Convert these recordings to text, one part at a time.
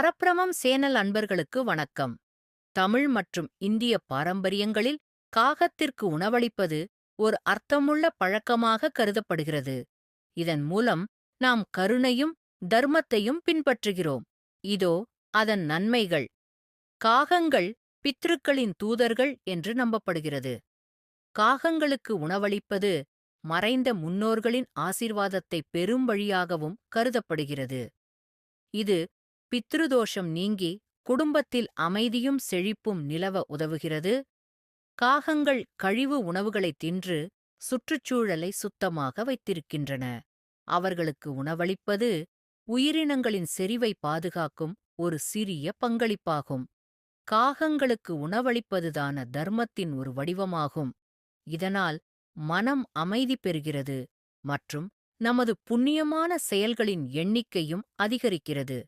பரப்பிரமம் channel அன்பர்களுக்கு வணக்கம். தமிழ் மற்றும் இந்திய பாரம்பரியங்களில் காகத்திற்கு உணவளிப்பது ஒரு அர்த்தமுள்ள பழக்கமாக கருதப்படுகிறது. இதன் மூலம் நாம் கருணையும் தர்மத்தையும் பின்பற்றுகிறோம். இதோ அதன் நன்மைகள். காகங்கள் பித்ருக்களின் தூதர்கள் என்று நம்பப்படுகிறது. காகங்களுக்கு உணவளிப்பது மறைந்த முன்னோர்களின் ஆசீர்வாதத்தை பெறும் வழியாகவும் கருதப்படுகிறது. இது பித்ருதோஷம் நீங்கி குடும்பத்தில் அமைதியும் செழிப்பும் நிலவ உதவுகிறது. காகங்கள் கழிவு உணவுகளைத் தின்று சுற்றுச்சூழலை சுத்தமாக வைத்திருக்கின்றன. அவர்களுக்கு உணவளிப்பது உயிரினங்களின் செறிவை பாதுகாக்கும் ஒரு சிறிய பங்களிப்பாகும். காகங்களுக்கு உணவளிப்பதுதான தர்மத்தின் ஒரு வடிவமாகும். இதனால் மனம் அமைதி பெறுகிறது மற்றும் நமது புண்ணியமான செயல்களின் எண்ணிக்கையும் அதிகரிக்கிறது.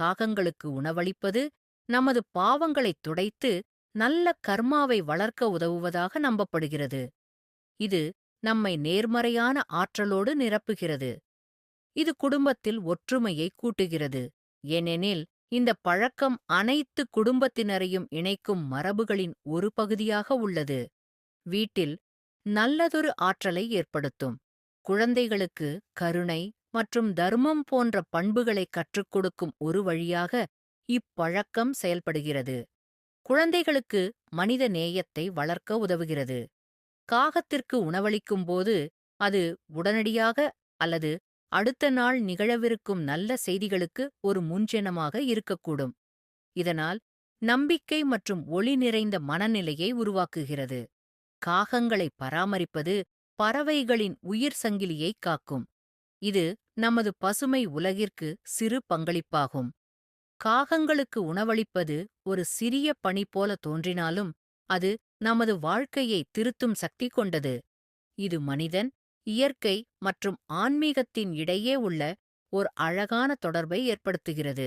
காகங்களுக்கு உணவளிப்பது நமது பாவங்களைத் துடைத்து நல்ல கர்மாவை வளர்க்க உதவுவதாக நம்பப்படுகிறது. இது நம்மை நேர்மறையான ஆற்றலோடு நிரப்புகிறது. இது குடும்பத்தில் ஒற்றுமையை கூட்டுகிறது. ஏனெனில் இந்த பழக்கம் அனைத்து குடும்பத்தினரையும் இணைக்கும் மரபுகளின் ஒரு பகுதியாக உள்ளது. வீட்டில் நல்லதொரு ஆற்றலை ஏற்படுத்தும். குழந்தைகளுக்கு கருணை மற்றும் தர்மம் போன்ற பண்புகளை கற்றுக் கொடுக்கும் ஒரு வழியாக இப்பழக்கம் செயல்படுகிறது. குழந்தைகளுக்கு மனித நேயத்தை வளர்க்க உதவுகிறது. காகத்திற்கு உணவளிக்கும்போது அது உடனடியாக அல்லது அடுத்த நாள் நிகழவிருக்கும் நல்ல செய்திகளுக்கு ஒரு முன்ஜெனமாக இருக்கக்கூடும். இதனால் நம்பிக்கை மற்றும் ஒளி நிறைந்த மனநிலையை உருவாக்குகிறது. காகங்களை பராமரிப்பது பறவைகளின் உயிர் சங்கிலியைக் காக்கும். இது நமது பசுமை உலகிற்கு சிறு பங்களிப்பாகும். காகங்களுக்கு உணவளிப்பது ஒரு சிறிய பணி போல தோன்றினாலும் அது நமது வாழ்க்கையை திருத்தும் சக்தி கொண்டது. இது மனிதன் இயற்கை மற்றும் ஆன்மீகத்தின் இடையே உள்ள ஓர் அழகான தொடர்பை ஏற்படுத்துகிறது.